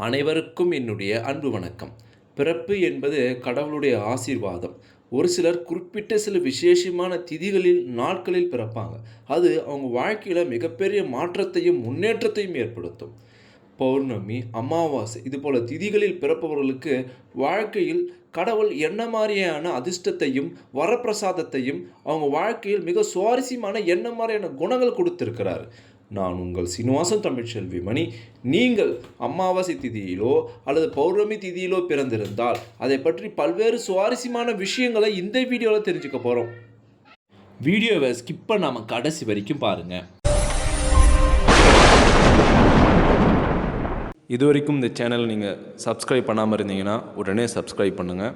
அனைவருக்கும் என்னுடைய அன்பு வணக்கம். பிறப்பு என்பது கடவுளுடைய ஆசீர்வாதம். ஒரு சிலர் குறிப்பிட்ட சில விசேஷமான திதிகளில் நாட்களில் பிறப்பாங்க. அது அவங்க வாழ்க்கையில் மிகப்பெரிய மாற்றத்தையும் முன்னேற்றத்தையும் ஏற்படுத்தும். பௌர்ணமி அமாவாசை இது போல திதிகளில் பிறப்பவர்களுக்கு வாழ்க்கையில் கடவுள் என்ன மாதிரியான அதிர்ஷ்டத்தையும் வரப்பிரசாதத்தையும் அவங்க வாழ்க்கையில் மிக சுவாரஸ்யமான என்ன மாதிரியான குணங்கள் கொடுத்துருக்கிறார். நான் உங்கள் சீனிவாசன் தமிழ்ச்செல்வி மணி. நீங்கள் அமாவாசை திதியிலோ அல்லது பௌர்ணமி திதியிலோ பிறந்திருந்தால் அதை பற்றி பல்வேறு சுவாரஸ்யமான விஷயங்களை இந்த வீடியோவில் தெரிஞ்சுக்க போகிறோம் வீடியோவை ஸ்கிப் பண்ணாமல் கடைசி வரைக்கும் பாருங்கள் இது வரைக்கும் இந்த சேனலை நீங்கள் சப்ஸ்கிரைப் பண்ணாமல் இருந்தீங்கன்னா உடனே சப்ஸ்கிரைப் பண்ணுங்கள்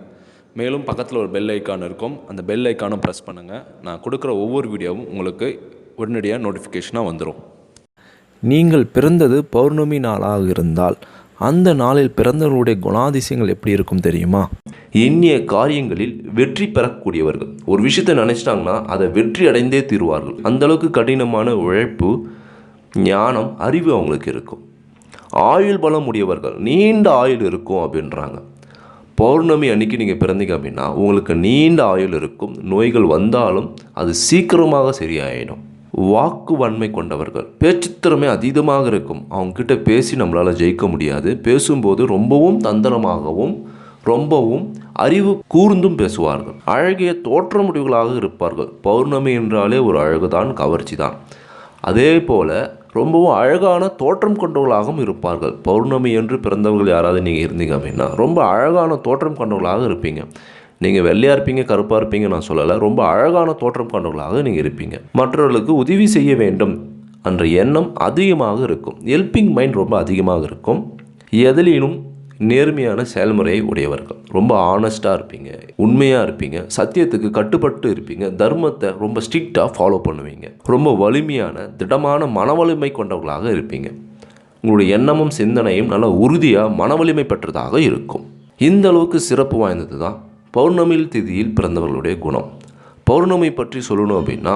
மேலும் பக்கத்தில் ஒரு பெல் ஐக்கான் இருக்கும். அந்த பெல் ஐக்கானும் ப்ரெஸ் பண்ணுங்கள் நான் கொடுக்குற ஒவ்வொரு வீடியோவும் உங்களுக்கு உடனடியாக நோட்டிஃபிகேஷனாக வந்துடும் நீங்கள் பிறந்தது பௌர்ணமி நாளாக இருந்தால் அந்த நாளில் பிறந்தவர்களுடைய குணாதிசயங்கள் எப்படி இருக்கும் தெரியுமா? எண்ணிய காரியங்களில் வெற்றி பெறக்கூடியவர்கள். ஒரு விஷயத்தை நினச்சிட்டாங்கன்னா அதை வெற்றி அடைந்தே தீருவார்கள். அந்தளவுக்கு கடினமான உழைப்பு ஞானம் அறிவு அவங்களுக்கு இருக்கும். ஆயுள் பலம் உடையவர்கள். நீண்ட ஆயுள் இருக்கும் அப்படின்றாங்க. பௌர்ணமி அன்னைக்கு நீங்கள் பிறந்தீங்க அப்படின்னா உங்களுக்கு நீண்ட ஆயுள் இருக்கும். நோய்கள் வந்தாலும் அது சீக்கிரமாக சரியாயிடும். வாக்கு வன்மை கொண்டவர்கள். பேச்சுத்திறமை அதீதமாக இருக்கும். அவங்கக்கிட்ட பேசி நம்மளால் ஜெயிக்க முடியாது. பேசும்போது ரொம்பவும் தந்திரமாகவும் ரொம்பவும் அறிவு கூர்ந்தும் பேசுவார்கள். அழகிய தோற்றமுடிவுகளாக இருப்பார்கள். பௌர்ணமி என்றாலே ஒரு அழகுதான் கவர்ச்சி தான் அதே போல் ரொம்பவும் அழகான தோற்றம் கொண்டவர்களாகவும் இருப்பார்கள். பௌர்ணமி என்று பிறந்தவர்கள் யாராவது நீங்கள் இருந்தீங்க அப்படின்னா ரொம்ப அழகான தோற்றம் கொண்டவர்களாக இருப்பீங்க. நீங்கள் வெள்ளையாக இருப்பீங்க கருப்பாக இருப்பீங்க நான் சொல்லலை. ரொம்ப அழகான தோற்றம் கொண்டவர்களாக நீங்கள் இருப்பீங்க. மற்றவர்களுக்கு உதவி செய்ய வேண்டும் என்ற எண்ணம் அதிகமாக இருக்கும். ஹெல்பிங் மைண்ட் ரொம்ப அதிகமாக இருக்கும். எதிலினும் நேர்மையான செயல்முறையை உடையவர்கள். ரொம்ப ஆனஸ்ட்டாக இருப்பீங்க உண்மையாக இருப்பீங்க சத்தியத்துக்கு கட்டுப்பட்டு இருப்பீங்க தர்மத்தை ரொம்ப ஸ்ட்ரிக்டாக ஃபாலோ பண்ணுவீங்க. ரொம்ப வலிமையான திடமான மனவலிமை கொண்டவர்களாக இருப்பீங்க. உங்களுடைய எண்ணமும் சிந்தனையும் நல்ல உறுதியாக மனவலிமை பெற்றதாக இருக்கும். இந்த அளவுக்கு சிறப்பு வாய்ந்தது தான் பௌர்ணமியில் திதியில் பிறந்தவர்களுடைய குணம். பௌர்ணமி பற்றி சொல்லணும் அப்படின்னா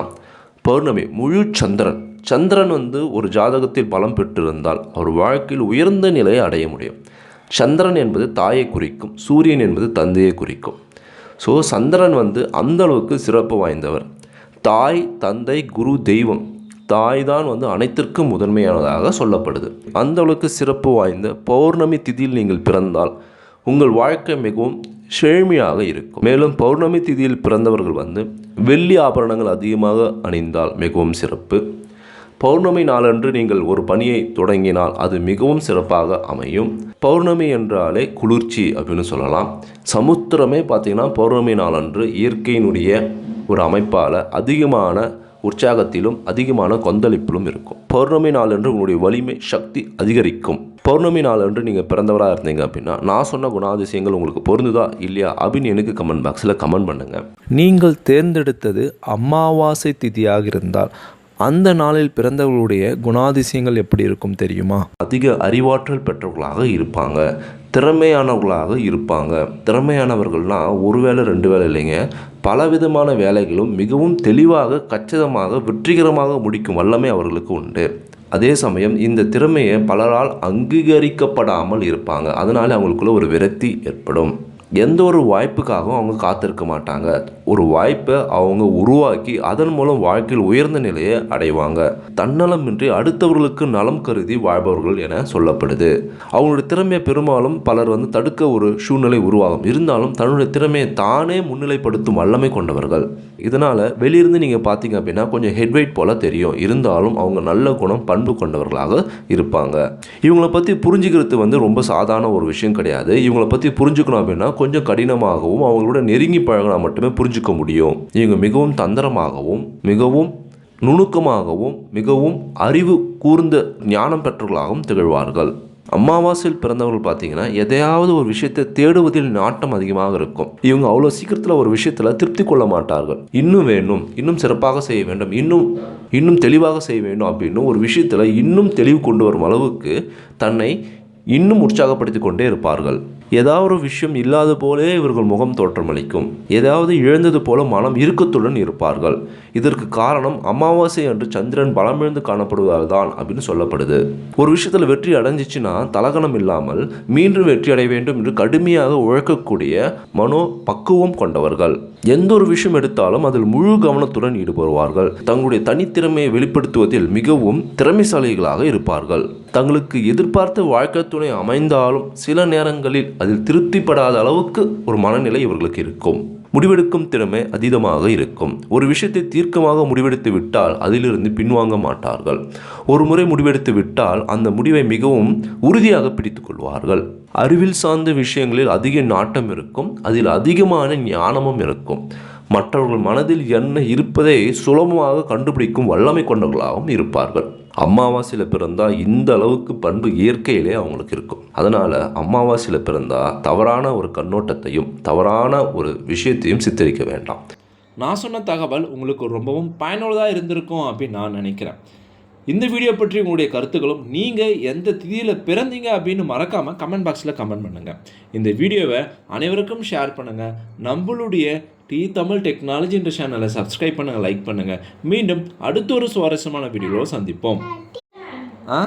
பௌர்ணமி முழு சந்திரன். சந்திரன் வந்து ஒரு ஜாதகத்தில் பலம் பெற்றிருந்தால் அவர் வாழ்க்கையில் உயர்ந்த நிலையை அடைய முடியும். சந்திரன் என்பது தாயை குறிக்கும் சூரியன் என்பது தந்தையை குறிக்கும். ஸோ சந்திரன் வந்து அந்த அளவுக்கு சிறப்பு வாய்ந்தவர். தாய் தந்தை குரு தெய்வம் தாய் தான் வந்து அனைத்திற்கும் முதன்மையானதாக சொல்லப்படுது. அந்த அளவுக்கு சிறப்பு வாய்ந்த பௌர்ணமி திதியில் நீங்கள் பிறந்தால் உங்கள் வாழ்க்கை மிகவும் செழுமையாக இருக்கும். மேலும் பௌர்ணமி திதியில் பிறந்தவர்கள் வந்து வெள்ளி ஆபரணங்கள் அதிகமாக அணிந்தால் மிகவும் சிறப்பு. பௌர்ணமி நாளன்று நீங்கள் ஒரு பணியை தொடங்கினால் அது மிகவும் சிறப்பாக அமையும். பௌர்ணமி என்றாலே குளிர்ச்சி அப்படின்னு சொல்லலாம். சமுத்திரமே பார்த்திங்கன்னா பௌர்ணமி நாளன்று இயற்கையினுடைய ஒரு அமைப்பால் அதிகமான உற்சாகத்திலும் அதிகமான கொந்தளிப்பிலும் இருக்கும். பௌர்ணமி நாளன்று உங்களுடைய வலிமை சக்தி அதிகரிக்கும். பௌர்ணமி நாளன்று நீங்கள் பிறந்தவராக இருந்தீங்க அப்படின்னா நான் சொன்ன குணாதிசயங்கள் உங்களுக்கு பொருந்துதா இல்லையா அப்படின்னு எனக்கு கமெண்ட் பாக்ஸில் கமெண்ட் பண்ணுங்கள் நீங்கள் தேர்ந்தெடுத்தது அமாவாசை திதியாக இருந்தால் அந்த நாளில் பிறந்தவர்களுடைய குணாதிசயங்கள் எப்படி இருக்கும் தெரியுமா? அதிக அறிவாற்றல் பெற்றவர்களாக இருப்பாங்க. திறமையானவர்களாக இருப்பாங்க. திறமையானவர்கள்னா ஒரு வேலை ரெண்டு வேலை இல்லைங்க. பலவிதமான வேலைகளும் மிகவும் தெளிவாக கச்சிதமாக வெற்றிகரமாக முடிக்கும் வல்லமை அவர்களுக்கு உண்டு. அதே சமயம் இந்த திறமையை பலரால் அங்கீகரிக்கப்படாமல் இருப்பாங்க. அதனால் அவங்களுக்குள்ள ஒரு விரக்தி ஏற்படும். எந்த ஒரு வாய்ப்புக்காகவும் அவங்க காத்திருக்க மாட்டாங்க. ஒரு வாய்ப்பை அவங்க உருவாக்கி அதன் மூலம் வாழ்க்கையில் உயர்ந்த நிலையை அடைவாங்க. தன்னலமின்றி அடுத்தவர்களுக்கு நலம் கருதி வாழ்பவர்கள் என சொல்லப்படுது. அவங்களுடைய திறமையை பெரும்பாலும் பலர் வந்து தடுக்க ஒரு சூழ்நிலை உருவாகும். இருந்தாலும் தன்னுடைய திறமையை தானே முன்னிலைப்படுத்தும் வல்லமை கொண்டவர்கள். இதனால் வெளியிருந்து நீங்கள் பார்த்தீங்க அப்படின்னா கொஞ்சம் ஹெட்வெயிட் போல் தெரியும். இருந்தாலும் அவங்க நல்ல குணம் பண்பு கொண்டவர்களாக இருப்பாங்க. இவங்களை பற்றி புரிஞ்சுக்கிறது வந்து ரொம்ப சாதாரண ஒரு விஷயம் கிடையாது. இவங்களை பற்றி புரிஞ்சுக்கணும் அப்படின்னா கொஞ்சம் கடினமாகவும் அவங்களோட நெருங்கி பழகினா மட்டுமே புரிஞ்சுக்க முடியும். இவங்க மிகவும் தந்திரமாகவும் மிகவும் நுணுக்கமாகவும் மிகவும் அறிவு கூர்ந்த ஞானம் பெற்றவர்களாகவும் திகழ்வார்கள். அமாவாசையில் பிறந்தவர்கள் பார்த்தீங்கன்னா எதையாவது ஒரு விஷயத்தை தேடுவதில் நாட்டம் அதிகமாக இருக்கும். இவங்க அவ்வளோ சீக்கிரத்தில் ஒரு விஷயத்தில் திருப்தி கொள்ள மாட்டார்கள். இன்னும் வேணும் இன்னும் சிறப்பாக செய்ய வேண்டும் இன்னும் இன்னும் தெளிவாக செய்ய வேண்டும் அப்படின்னு ஒரு விஷயத்தில் இன்னும் தெளிவு கொண்டு வரும் அளவுக்கு தன்னை இன்னும் உற்சாகப்படுத்தி கொண்டே இருப்பார்கள். ஏதாவது ஒரு விஷயம் இல்லாத போலே இவர்கள் முகம் தோற்றமளிக்கும். ஏதாவது இழந்தது போல மனம் இறுக்கத்துடன் இருப்பார்கள். இதற்கு காரணம் அமாவாசை அன்று சந்திரன் பலமிழந்து காணப்படுவதால் தான் அப்படின்னு சொல்லப்படுது. ஒரு விஷயத்தில் வெற்றி அடைஞ்சிச்சுன்னா தலகணம் இல்லாமல் மீண்டும் வெற்றி அடைய வேண்டும் என்று கடுமையாக உழைக்கக்கூடிய மனோ பக்குவம் கொண்டவர்கள். எந்த ஒரு விஷயம் எடுத்தாலும் அதில் முழு கவனத்துடன் ஈடுபடுவார்கள். தங்களுடைய தனித்திறமையை வெளிப்படுத்துவதில் மிகவும் திறமைசாலிகளாக இருப்பார்கள். தங்களுக்கு எதிர்பார்த்த வாழ்க்கை துணை அமைந்தாலும் சில நேரங்களில் அதில் திருப்திப்படாத அளவுக்கு ஒரு மனநிலை இவர்களுக்கு இருக்கும். முடிவெடுக்கும் திறமை அதீதமாக இருக்கும். ஒரு விஷயத்தை தீர்க்கமாக முடிவெடுத்து விட்டால் அதிலிருந்து பின்வாங்க மாட்டார்கள். ஒரு முறை முடிவெடுத்து விட்டால் அந்த முடிவை மிகவும் உறுதியாக பிடித்துக் கொள்வார்கள். அறிவில் சார்ந்த விஷயங்களில் அதிக நாட்டம் இருக்கும். அதில் அதிகமான ஞானமும் இருக்கும். மற்றவர்கள் மனதில் என்ன இருப்பதை சுலபமாக கண்டுபிடிக்கும் வல்லமை கொண்டவர்களாகவும் இருப்பார்கள். அமாவாசையில் பிறந்தால் இந்த அளவுக்கு பண்பு இயற்கையிலே அவங்களுக்கு இருக்கும். அதனால் அமாவாசையில் பிறந்தால் தவறான ஒரு கண்ணோட்டத்தையும் தவறான ஒரு விஷயத்தையும் சித்தரிக்க வேண்டாம். நான் சொன்ன தகவல் உங்களுக்கு ரொம்பவும் பயனுள்ளதாக இருந்திருக்கும் அப்படின்னு நான் நினைக்கிறேன். இந்த வீடியோ பற்றி உங்களுடைய கருத்துக்களும் நீங்கள் எந்த திதியில் பிறந்தீங்க அப்படின்னு மறக்காமல் கமெண்ட் பாக்ஸில் கமெண்ட் பண்ணுங்கள் இந்த வீடியோவை அனைவருக்கும் ஷேர் பண்ணுங்கள் நம்மளுடைய டி தமிழ் டெக்னாலஜி என்ற சேனலை சப்ஸ்கிரைப் பண்ணுங்கள் லைக் பண்ணுங்கள் மீண்டும் அடுத்த ஒரு சுவாரஸ்யமான வீடியோவில் சந்திப்போம். ஆ?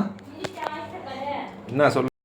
என்ன சொல்லு